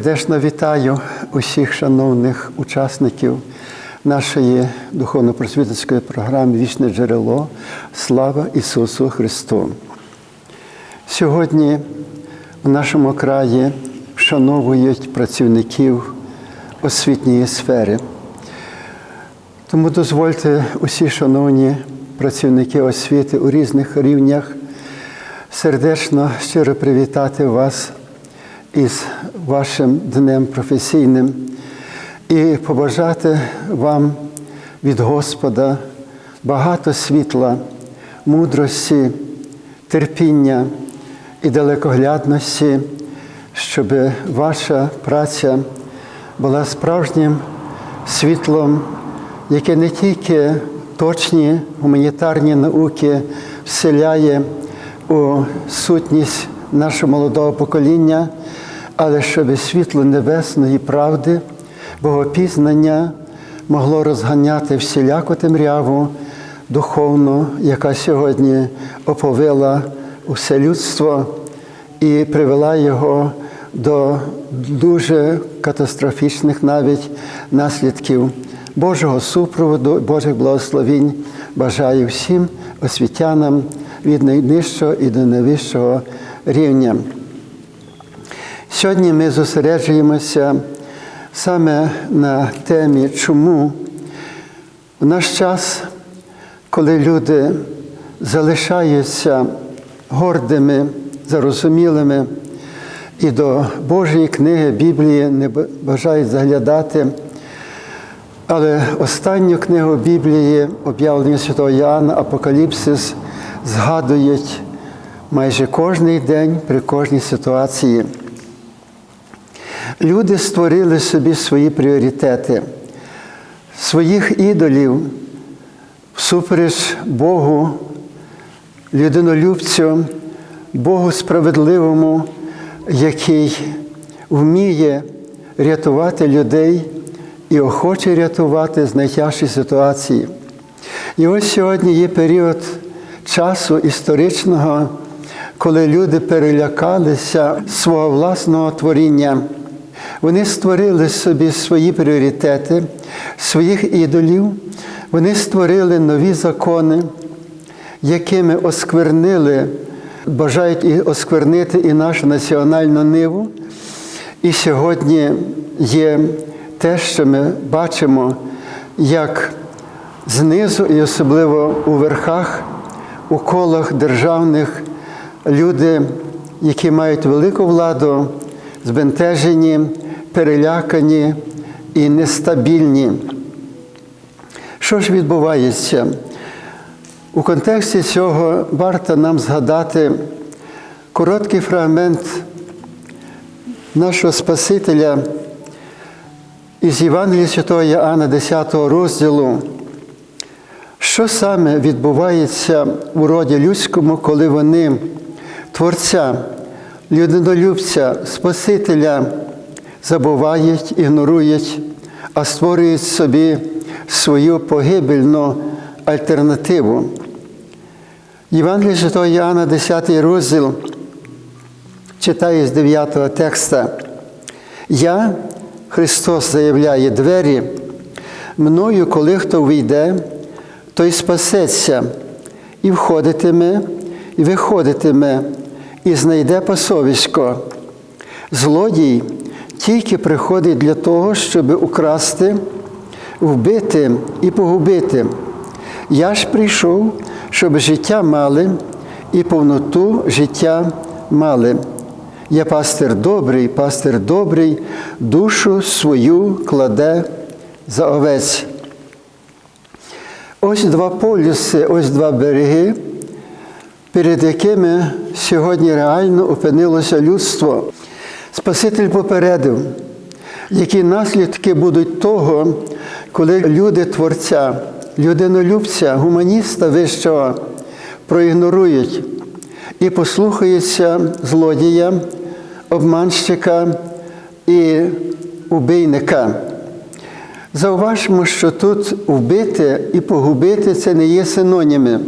Сердечно вітаю усіх шановних учасників нашої духовно-просвітницької програми Вічне джерело. Слава Ісусу Христу! Сьогодні в нашому краї вшановують працівників освітньої сфери. Тому дозвольте усі шановні працівники освіти у різних рівнях сердечно щиро привітати вас із вашим днем професійним і побажати вам від Господа багато світла, мудрості, терпіння і далекоглядності, щоб ваша праця була справжнім світлом, яке не тільки точні гуманітарні науки вселяє у сутність нашого молодого покоління, але щоб світло небесної правди, богопізнання могло розганяти всіляку темряву духовну, яка сьогодні оповила усе людство і привела його до дуже катастрофічних навіть наслідків Божого супроводу, Божих благословінь. Бажаю всім освітянам від найнижчого і до найвищого рівня. Сьогодні ми зосереджуємося саме на темі, чому в наш час, коли люди залишаються гордими, зарозумілими і до Божої книги Біблії не бажають заглядати. Але останню книгу Біблії, об'явлення Святого Іоанна, Апокаліпсис, згадують майже кожний день при кожній ситуації. Люди створили собі свої пріоритети, своїх ідолів всупереч Богу, людинолюбцю, Богу справедливому, який вміє рятувати людей і охоче рятувати з найтяжчі ситуації. І ось сьогодні є період часу історичного, коли люди перелякалися свого власного творіння. Вони створили собі свої пріоритети, своїх ідолів, вони створили нові закони, якими осквернили, бажають осквернити і нашу національну ниву. І сьогодні є те, що ми бачимо, як знизу, і особливо у верхах, у колах державних люди, які мають велику владу, збентежені, перелякані і нестабільні. Що ж відбувається? У контексті цього варто нам згадати короткий фрагмент нашого Спасителя із Євангелія Святого Іоанна 10 розділу. Що саме відбувається у роді людському, коли вони Творця, людинолюбця, Спасителя забувають, ігнорують, а створюють собі свою погибельну альтернативу? Євангелія Святого Іоанна, 10 розділ, читаю з 9 текста. Я, Христос заявляє двері, мною, коли хто вийде, той спасеться і входитиме, і виходитиме, і знайде пасовисько. Злодій тільки приходить для того, щоб украсти, вбити і погубити. Я ж прийшов, щоб життя мали і повноту життя мали. Я пастир добрий, пастир добрий, душу свою кладе за овець. Ось два полюси, ось два береги, перед якими сьогодні реально опинилося людство. Спаситель попередив, які наслідки будуть того, коли люди творця, людинолюбця, гуманіста вищого проігнорують і послухаються злодія, обманщика і убийника. Зауважмо, що тут вбити і погубити це не є синоніми.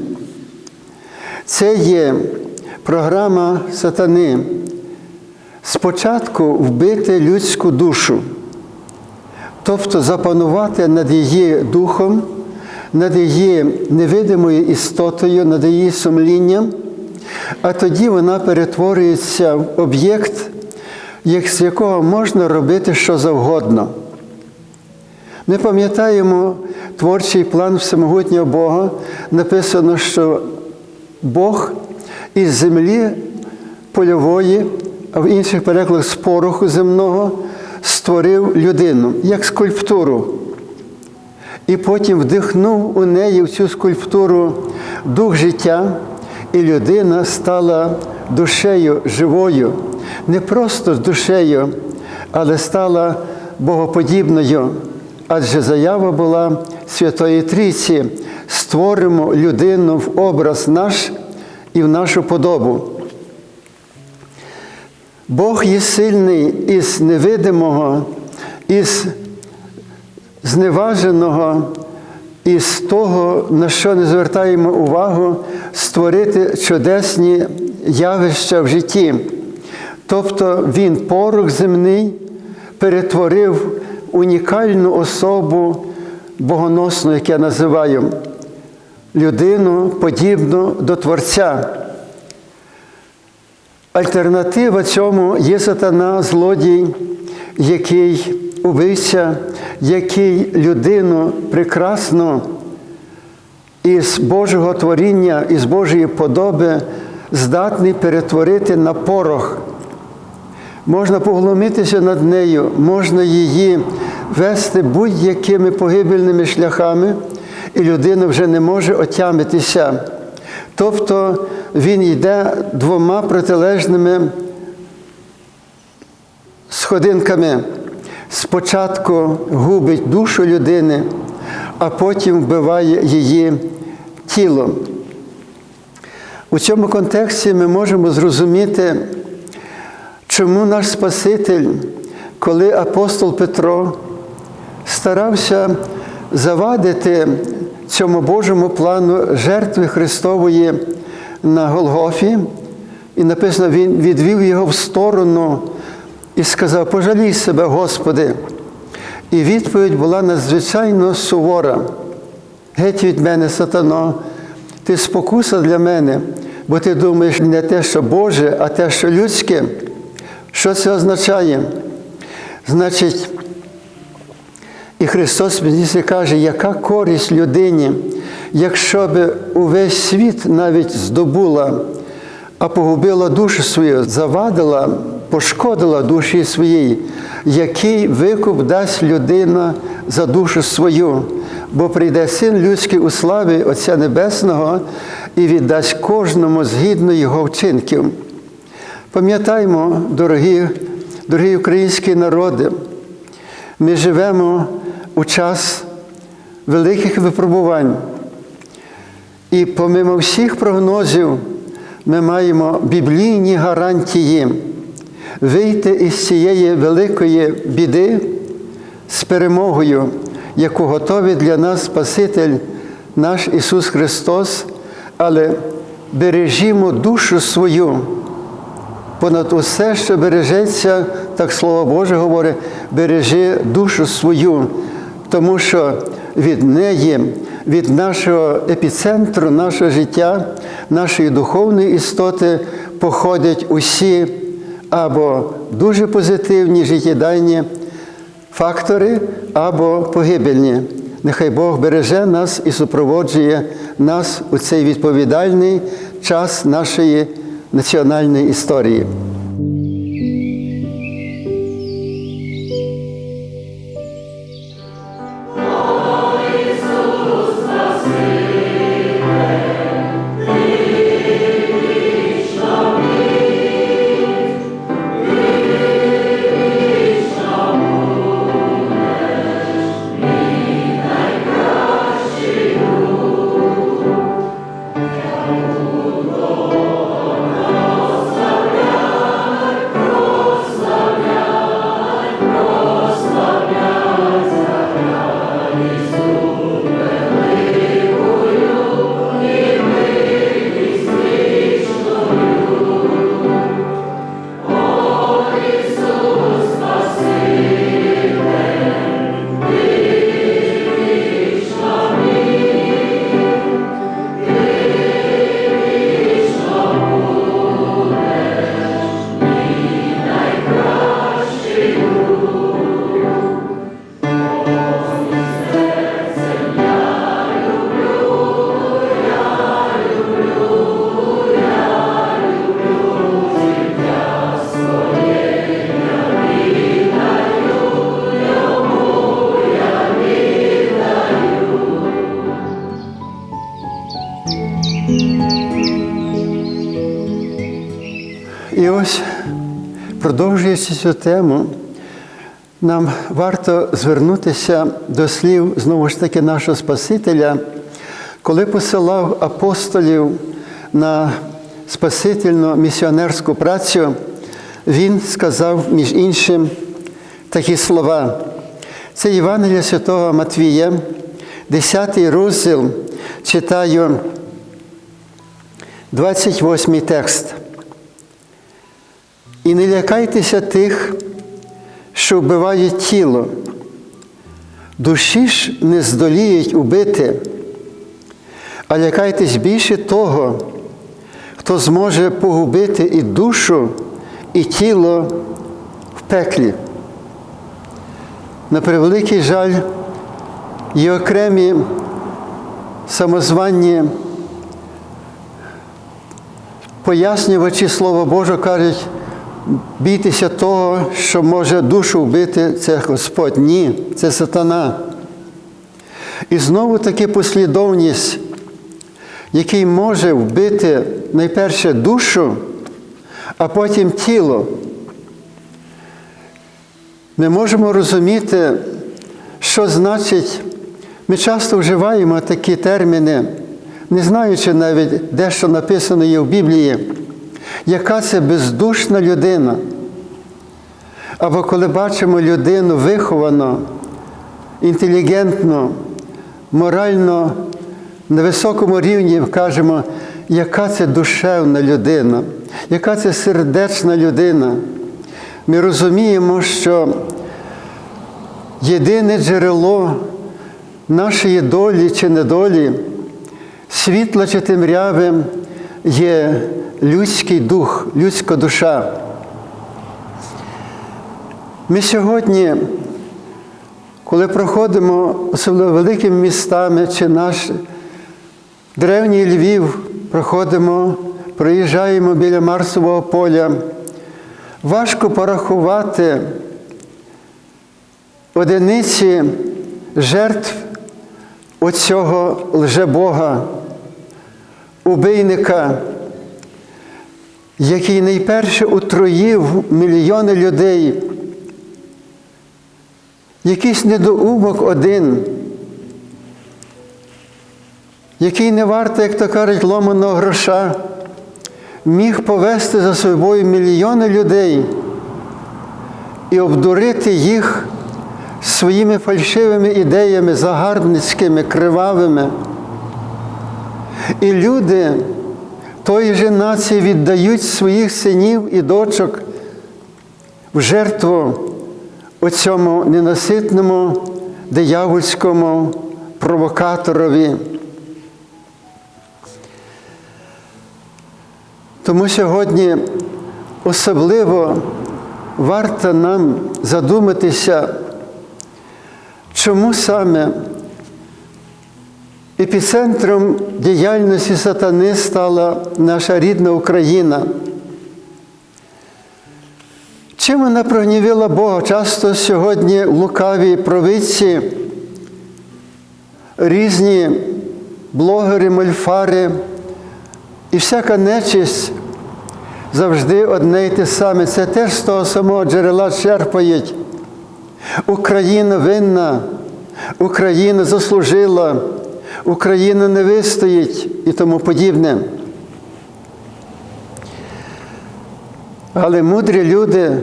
Це є програма сатани, спочатку вбити людську душу, тобто запанувати над її духом, над її невидимою істотою, над її сумлінням, а тоді вона перетворюється в об'єкт, з якого можна робити що завгодно. Ми пам'ятаємо творчий план всемогутнього Бога. Написано, що Бог із землі польової, а в інших перекладах з пороху земного створив людину як скульптуру. І потім вдихнув у неї в цю скульптуру дух життя, і людина стала душею живою, не просто душею, але стала богоподібною. Адже заява була Святої Трійці створимо людину в образ наш і в нашу подобу. Бог є сильний із невидимого, із зневаженого, із того, на що не звертаємо увагу, створити чудесні явища в житті. Тобто Він порох земний перетворив унікальну особу богоносну, як я називаю, людину подібну до Творця. Альтернатива цьому є сатана, злодій, який убився, який людину прекрасну із Божого творіння, із Божої подоби здатний перетворити на порох. Можна поглумитися над нею, можна її вести будь-якими погибельними шляхами, і людина вже не може отямитися. Тобто він йде двома протилежними сходинками. Спочатку губить душу людини, а потім вбиває її тіло. У цьому контексті ми можемо зрозуміти, чому наш Спаситель, коли апостол Петро старався завадити цьому Божому плану жертви Христової на Голгофі, і написано, Він відвів його в сторону і сказав: Пожалій себе, Господи. І відповідь була надзвичайно сувора. Геть від мене, сатано, ти спокуса для мене, бо ти думаєш не те, що Боже, а те, що людське. Що це означає? Значить, і Христос мені каже, яка користь людині, якщо би увесь світ навіть здобула, а погубила душу свою, завадила, пошкодила душі своїй, який викуп дасть людина за душу свою, бо прийде син людський у славі Отця Небесного і віддасть кожному згідно його вчинків. Пам'ятаймо, дорогі, дорогі українські народи, ми живемо у час великих випробувань. І помимо всіх прогнозів, ми маємо біблійні гарантії вийти із цієї великої біди з перемогою, яку готовий для нас Спаситель наш Ісус Христос, але бережімо душу свою. Понад усе, що бережеться, так Слово Боже говорить, бережи душу свою, тому що від неї, від нашого епіцентру, нашого життя, нашої духовної істоти походять усі або дуже позитивні життєдайні фактори, або погибельні. Нехай Бог береже нас і супроводжує нас у цей відповідальний час нашої національної історії. Продовжуючи цю тему, нам варто звернутися до слів знову ж таки нашого Спасителя, коли посилав апостолів на спасительну місіонерську працю, він сказав, між іншим, такі слова. Це Євангелія Святого Матвія, 10 розділ, читаю 28 текст. І не лякайтеся тих, що вбивають тіло, душі ж не здоліють убити, а лякайтесь більше того, хто зможе погубити і душу, і тіло в пеклі. На превеликий жаль, є окремі самозванні пояснювачі Слова Божого кажуть, бійтеся того, що може душу вбити, це Господь. Ні, це сатана. І знову таки послідовність, який може вбити найперше душу, а потім тіло. Ми можемо розуміти, що значить, ми часто вживаємо такі терміни, не знаючи навіть, де що написано є в Біблії, яка це бездушна людина. Або коли бачимо людину виховану, інтелігентну, морально на високому рівні, кажемо, яка це душевна людина, яка це сердечна людина. Ми розуміємо, що єдине джерело нашої долі чи недолі, світла чи темрявим є людський дух, людська душа. Ми сьогодні, коли проходимо особливо великими містами чи наш древній Львів, проходимо, проїжджаємо біля Марсового поля, важко порахувати одиниці жертв оцього лжебога, убийника, який найперше утроїв мільйони людей. Якийсь недоумок один, який не варто, як то кажуть, ломаного гроша, міг повести за собою мільйони людей і обдурити їх своїми фальшивими ідеями, загарбницькими, кривавими. І люди тої же нації віддають своїх синів і дочок в жертву оцьому ненаситному диявольському провокаторові. Тому сьогодні особливо варто нам задуматися, чому саме епіцентром діяльності сатани стала наша рідна Україна. Чим вона прогнівила Бога? Часто сьогодні лукаві провидці, різні блогери, мольфари і всяка нечисть завжди одне й те саме. Це теж з того самого джерела черпають. Україна винна, Україна заслужила, Україна не вистоїть і тому подібне. Але мудрі люди,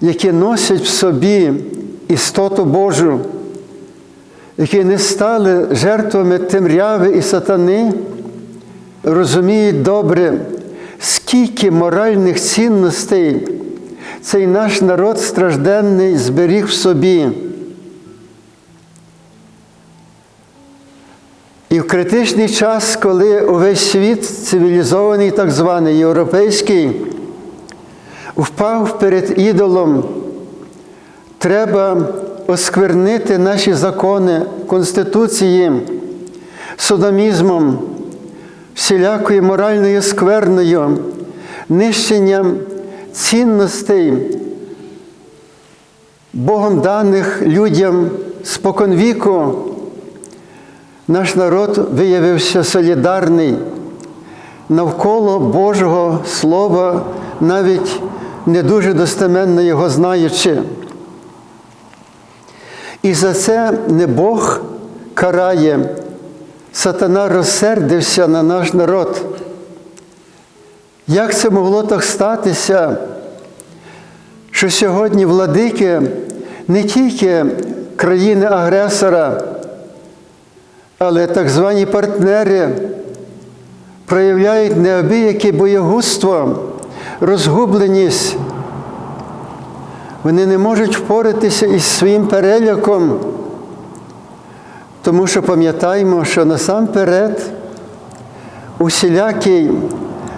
які носять в собі істоту Божу, які не стали жертвами темряви і сатани, розуміють добре, скільки моральних цінностей цей наш народ стражденний зберіг в собі. І в критичний час, коли увесь світ цивілізований, так званий європейський, впав перед ідолом, треба осквернити наші закони Конституції содомізмом, всілякою моральною скверною, нищенням цінностей, Богом даних людям споконвіку. Наш народ виявився солідарний, навколо Божого Слова, навіть не дуже достеменно його знаючи. І за це не Бог карає, сатана розсердився на наш народ. Як це могло так статися, що сьогодні владики не тільки країни-агресора, але так звані партнери проявляють неабияке боягузтво, розгубленість. Вони не можуть впоратися із своїм переляком, тому що пам'ятаємо, що насамперед усілякій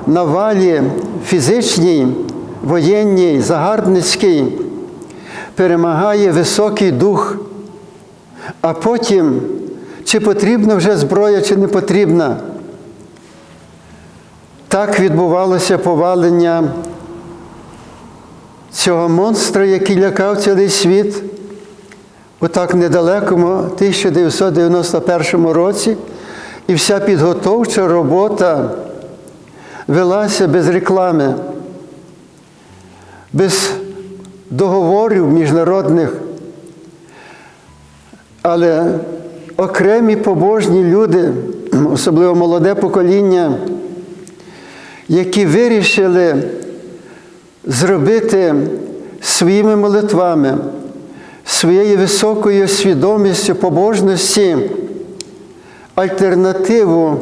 навалі фізичній, воєнній, загарбницькій перемагає високий дух, а потім, чи потрібна вже зброя, чи не потрібна. Так відбувалося повалення цього монстра, який лякав цілий світ у так недалекому 1991 році, і вся підготовча робота велася без реклами, без договорів міжнародних. Але окремі побожні люди, особливо молоде покоління, які вирішили зробити своїми молитвами, своєю високою свідомістю побожності альтернативу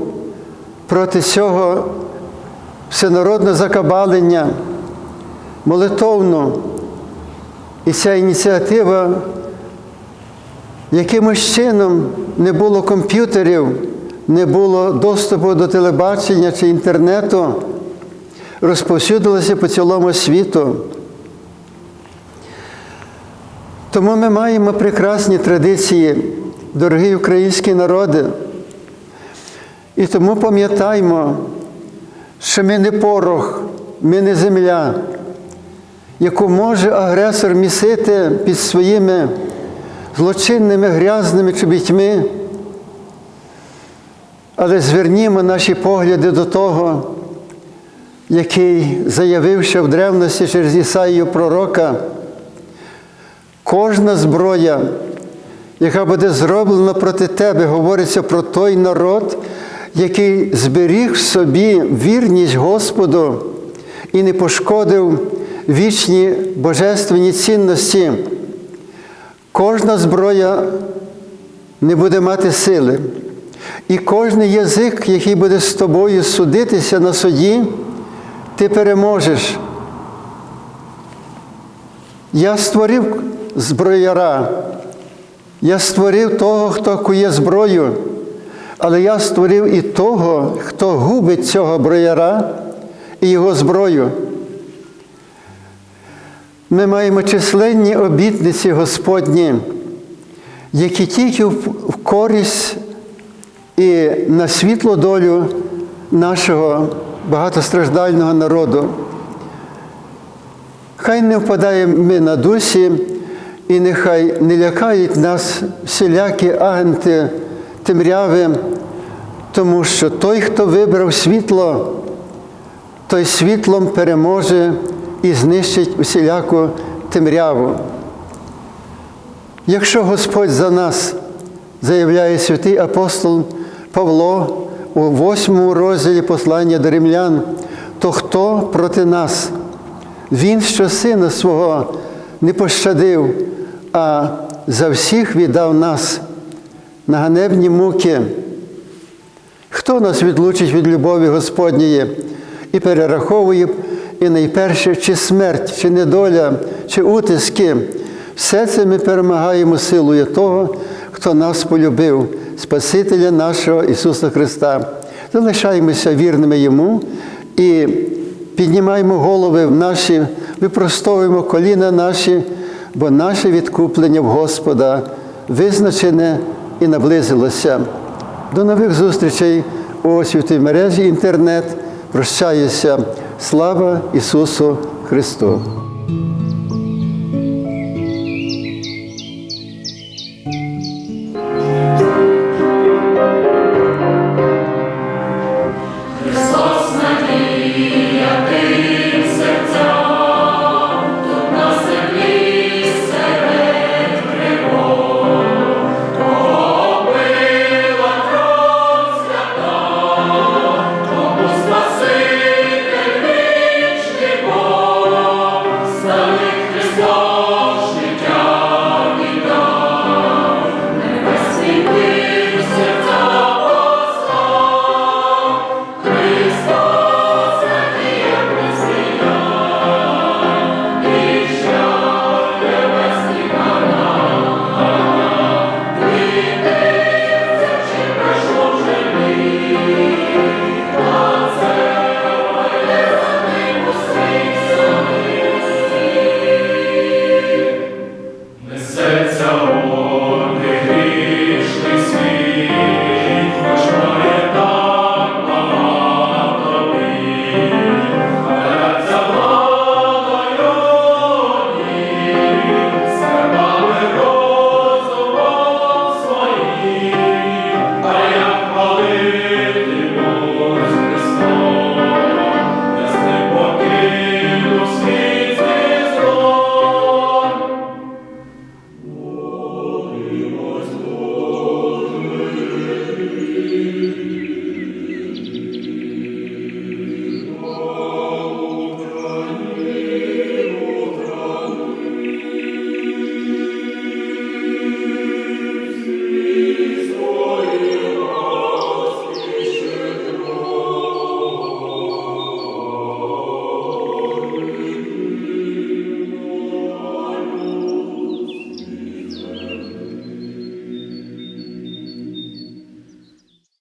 проти цього всенародного закабалення, молитовну. І ця ініціатива якимось чином не було комп'ютерів, не було доступу до телебачення чи інтернету, розповсюдилася по цілому світу. Тому ми маємо прекрасні традиції, дорогі українські народи. І тому пам'ятаємо, що ми не порох, ми не земля, яку може агресор місити під своїми злочинними грязними чобітьми. Але звернімо наші погляди до того, який заявив ще в древності через Ісаїю пророка, кожна зброя, яка буде зроблена проти тебе, говориться про той народ, який зберіг в собі вірність Господу і не пошкодив вічні божественні цінності. Кожна зброя не буде мати сили. І кожен язик, який буде з тобою судитися на суді, ти переможеш. Я створив зброяра, я створив того, хто кує зброю, але я створив і того, хто губить цього брояра і його зброю. Ми маємо численні обітниці Господні, які тільки в користь і на світло долю нашого багатостраждального народу. Хай не впадаємо ми на дусі, і нехай не лякають нас всілякі агенти темряви, тому що той, хто вибрав світло, той світлом переможе і знищить усіляку темряву. Якщо Господь за нас заявляє святий апостол Павло у восьмому розділі послання до римлян, то хто проти нас? Він, що сина свого не пощадив, а за всіх віддав нас на ганебні муки. Хто нас відлучить від любові Господньої і перераховує, і найперше, чи смерть, чи недоля, чи утиски, все це ми перемагаємо силою того, хто нас полюбив, Спасителя нашого Ісуса Христа. Залишаємося вірними Йому і піднімаємо голови наші, випростовуємо коліна наші, бо наше відкуплення в Господа визначене і наблизилося. До нових зустрічей у святій мережі інтернет. Прощаюся. Слава Ісусу Христу!